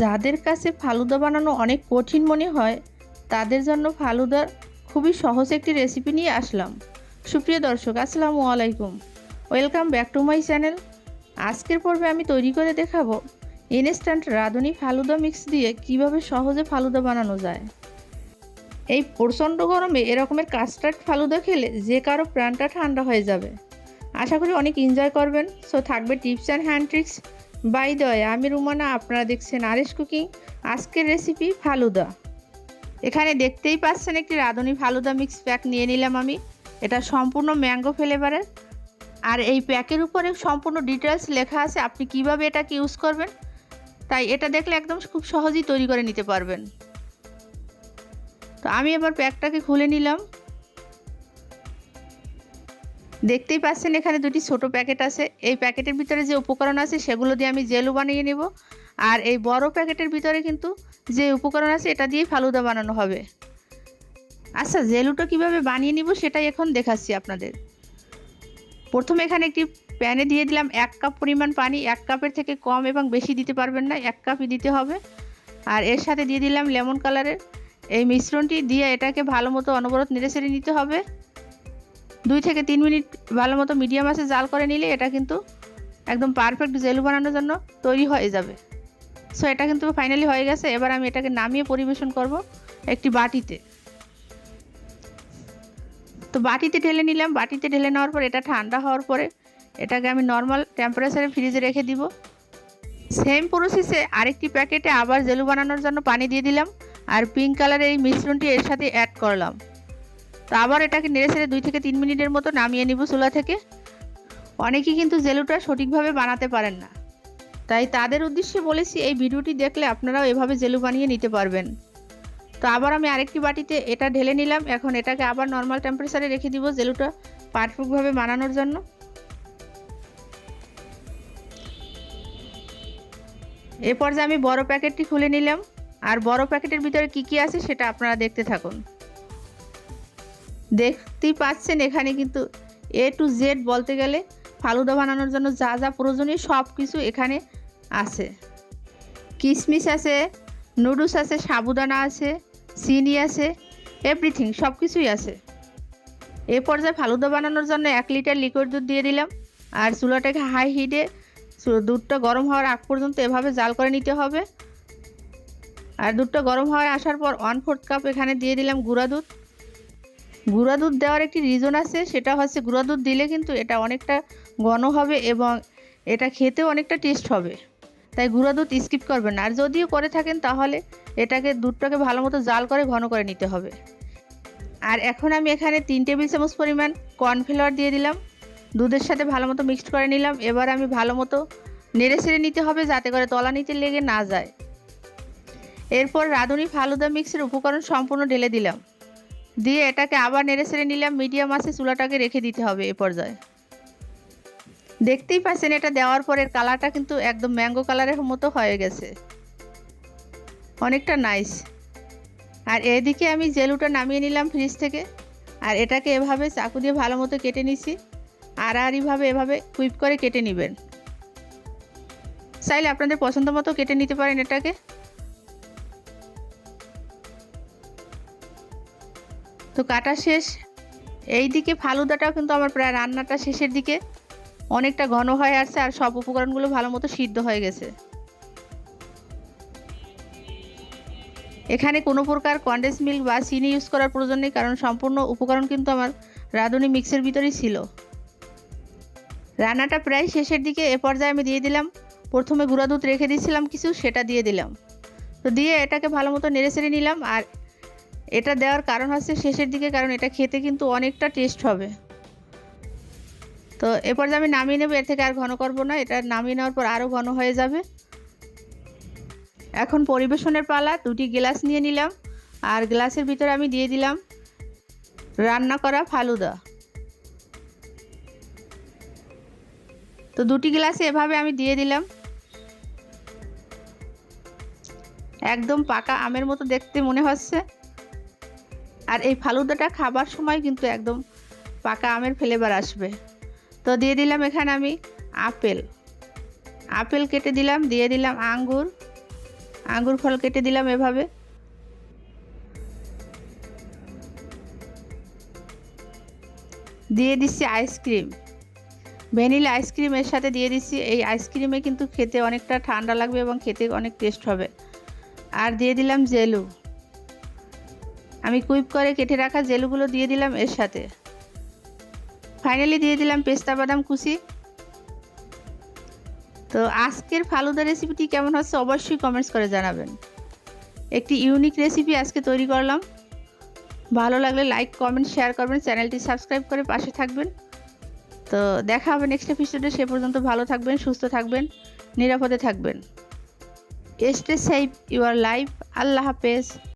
যাদের কাছে ফালুদা বানানো অনেক কঠিন মনে হয়, তাদের জন্য ফালুদার খুবই সহজ একটি রেসিপি নিয়ে আসলাম। সুপ্রিয় দর্শক, আসসালামু আলাইকুম। Welcome back to my channel আজকের পর্বে আমি তৈরি করে দেখাবো ইনস্ট্যান্ট রাঁধুনি ফালুদা মিক্স দিয়ে কীভাবে সহজে ফালুদা বানানো যায়। এই প্রচণ্ড গরমে এরকমের কাস্টার্ড ফালুদা খেলে যে কারও প্রাণটা ঠান্ডা হয়ে যাবে। আশা করি অনেক এনজয় করবেন। সো থাকবে tips and hand tricks by দয় আমি রুমানা, আপনারা দেখছেন আরেশ কুকিং আজকের রেসিপি ফালুদা। এখানে দেখতেই পাচ্ছেন একটি রাঁধুনি ফালুদা মিক্স প্যাক নিয়ে নিলাম আমি। এটা সম্পূর্ণ ম্যাঙ্গো ফ্লেভারের আর এই প্যাকের উপরে সম্পূর্ণ ডিটেলস লেখা আছে, আপনি কীভাবে এটাকে ইউজ করবেন। তাই এটা দেখলে একদম খুব সহজেই তৈরি করে নিতে পারবেন। তো আমি এবার প্যাকটাকে খুলে নিলাম। দেখতেই পাচ্ছেন এখানে দুটি ছোট প্যাকেট আছে। এই প্যাকেটের ভিতরে যে উপকরণ আছে সেগুলো দিয়ে আমি জেলু বানিয়ে নেব। আর এই বড় প্যাকেটের ভিতরে কিন্তু যে উপকরণ আছে এটা দিয়েই ফালুদা বানানো হবে। আচ্ছা জেলুটা কীভাবে বানিয়ে নিব সেটাই এখন দেখাচ্ছি আপনাদের। প্রথমে এখানে একটি প্যানে দিয়ে দিলাম এক কাপ পরিমাণ পানি। এক কাপের থেকে কম এবং বেশি দিতে পারবেন না, এক কাপই দিতে হবে। আর এর সাথে দিয়ে দিলাম লেমন কালারের। এই মিশ্রণটি দিয়ে এটাকে ভালো মতো অনবরত নেড়ে নিতে হবে। দুই থেকে তিন মিনিট ভালো মতো মিডিয়াম আছে, জাল করে নিলে এটা কিন্তু একদম পারফেক্ট জেলু বানানোর জন্য তৈরি হয়ে যাবে। সো এটা কিন্তু ফাইনালি হয়ে গেছে। এবার আমি এটাকে নামিয়ে পরিবেশন করব একটি বাটিতে। তো বাটিতে ঢেলে নিলাম। বাটিতে ঢেলে নেওয়ার পর এটা ঠান্ডা হওয়ার পরে এটাকে আমি নর্মাল টেম্পারেচারে ফ্রিজে রেখে দিব। সেম প্রসেসে আরেকটি প্যাকেটে আবার জেলু বানানোর জন্য পানি দিয়ে দিলাম। আর পিঙ্ক কালারের এই মিশ্রণটি এর সাথে অ্যাড করলাম। তো আবার এটাকে নেড়ে ছেড়ে দুই থেকে তিন মিনিটের মতো নামিয়ে নিব চুলা থেকে। অনেকেই কিন্তু জেলুটা সঠিকভাবে বানাতে পারেন না। তাই তাদের উদ্দেশ্যে বলেছি, এই ভিডিওটি দেখলে আপনারাও এভাবে জেলু বানিয়ে নিতে পারবেন। তো আবার আমি আরেকটি বাটিতে এটা ঢেলে নিলাম। এখন এটাকে আবার নর্মাল টেম্পারেচারে রেখে দিব জেলুটা পারফেক্টভাবে বানানোর জন্য। এরপর যে আমি বড় প্যাকেটটি খুলে নিলাম। আর বড় প্যাকেটের ভিতরে কি কি আছে সেটা আপনারা দেখতে থাকুন। দেখতেই পাচ্ছেন এখানে কিন্তু এ টু জেড বলতে গেলে ফালুদা বানানোর জন্য যা যা প্রয়োজনীয় সব কিছু এখানে আছে। কিশমিশ আছে, নুডলস আছে, সাবুদানা আছে, চিনি আছে এভরিথিং সব কিছুই আছে। এ পর্যায়ে ফালুদা বানানোর জন্য এক লিটার লিকুইড দুধ দিয়ে দিলাম। আর চুলাটাকে হাই হিটে দুধটা গরম হওয়ার আগ পর্যন্ত এভাবে জাল করে নিতে হবে। আর দুধটা গরম হওয়ার আসার পর ওয়ান ফোর্থ কাপ এখানে দিয়ে দিলাম গুঁড়া দুধ। গুঁড়া দুধ দেওয়ার একটি রিজন আছে, সেটা হচ্ছে গুঁড়া দুধ দিলে কিন্তু এটা অনেকটা ঘন হবে এবং এটা খেতেও অনেকটা টেস্ট হবে। তাই গুঁড়া দুধ স্কিপ করবেন আর যদিও করে থাকেন, তাহলে এটাকে দুধটাকে ভালো মতো জাল করে ঘন করে নিতে হবে। আর এখন আমি এখানে তিন টেবিল চামচ পরিমাণ কর্নফ্লাওয়ার দিয়ে দিলাম। দুধের সাথে ভালো মতো মিক্সড করে নিলাম। এবার আমি ভালো মতো নেড়ে ছেড়ে নিতে হবে যাতে করে তলা নিচে লেগে না যায়। এরপর রাঁধুনি ফালুদা মিক্সের উপকরণ সম্পূর্ণ ঢেলে দিলাম। দিয়ে এটাকে আবার নেড়ে ছেড়ে নিলাম, মিডিয়াম আছে, চুলাটাকে রেখে দিতে হবে এ পর্যায়ে। দেখতেই পাচ্ছেন এটা দেওয়ার পরের কালারটা কিন্তু একদম ম্যাঙ্গো কালারের মতো হয়ে গেছে। অনেকটা নাইস আর এদিকে আমি জেলুটা নামিয়ে নিলাম ফ্রিজ থেকে। আর এটাকে এভাবে চাকু দিয়ে ভালো মতো কেটে নিছি। আড়াআড়িভাবে এভাবে কুইপ করে কেটে নেবেন। চাইলে আপনাদের পছন্দ মতো কেটে নিতে পারেন এটাকে। তো কাটা শেষ। এই দিকে ফালুদাটাও কিন্তু আমার প্রায় রান্নাটা শেষের দিকে। অনেকটা ঘন হয়ে আসছে আর সব উপকরণগুলো ভালো মতো সিদ্ধ হয়ে গেছে। এখানে কোনো প্রকার কন্ডেন্স মিল্ক বা চিনি ইউজ করার প্রয়োজন নেই, কারণ সম্পূর্ণ উপকরণ কিন্তু আমার রাঁধুনি মিক্সের ভিতরেই ছিল। রান্নাটা প্রায় শেষের দিকে এ পর্যায়ে আমি দিয়ে দিলাম। প্রথমে গুঁড়া দুধ রেখে দিয়েছিলাম কিছু, সেটা দিয়ে দিলাম। তো দিয়ে এটাকে ভালো মতো নেড়ে নিলাম আর এটা দেওয়ার কারণ হচ্ছে শেষের দিকে, কারণ এটা খেতে কিন্তু অনেকটা টেস্ট হবে। তো এরপর আমি নামিয়ে নেব, এর থেকে আর ঘন করব না। এটা নামিয়ে নেওয়ার পর আরও ঘন হয়ে যাবে। এখন পরিবেশনের পালা, দুটি গ্লাস নিয়ে নিলাম। আর গ্লাসের ভিতরে আমি দিয়ে দিলাম রান্না করা ফালুদা। তো দুটি গ্লাসে এভাবে আমি দিয়ে দিলাম। একদম পাকা আমের মতো দেখতে মনে হচ্ছে। আর এই ফালুদাটা খাবার সময় কিন্তু একদম পাকা আমের ফ্লেভার আসবে। তো দিয়ে দিলাম এখানে আমি আপেল। আপেল কেটে দিলাম, দিয়ে দিলাম আঙ্গুর। আঙ্গুর ফল কেটে দিলাম এভাবে। দিয়ে দিচ্ছি আইসক্রিম ভ্যানিলা আইসক্রিমের সাথে দিয়ে দিচ্ছি। এই আইসক্রিমে কিন্তু খেতে অনেকটা ঠান্ডা লাগবে এবং খেতে অনেক টেস্ট হবে। আর দিয়ে দিলাম জেলু। আমি কুইপ করে কেটে রাখা জেলুগুলো দিয়ে দিলাম এর সাথে। ফাইনালি দিয়ে দিলাম পেস্তা বাদাম কুচি। তো আজকের ফালুদা রেসিপিটি কেমন হচ্ছে অবশ্যই কমেন্টস করে জানাবেন। একটি ইউনিক রেসিপি আজকে তৈরি করলাম। ভালো লাগলে লাইক কমেন্ট শেয়ার করবেন, চ্যানেলটি সাবস্ক্রাইব করে পাশে থাকবেন। তো দেখা হবে নেক্সট এপিসোডে সে পর্যন্ত ভালো থাকবেন, সুস্থ থাকবেন, নিরাপদে থাকবেন। স্টে সেফ ইউর লাইফ আল্লাহ হাফেজ।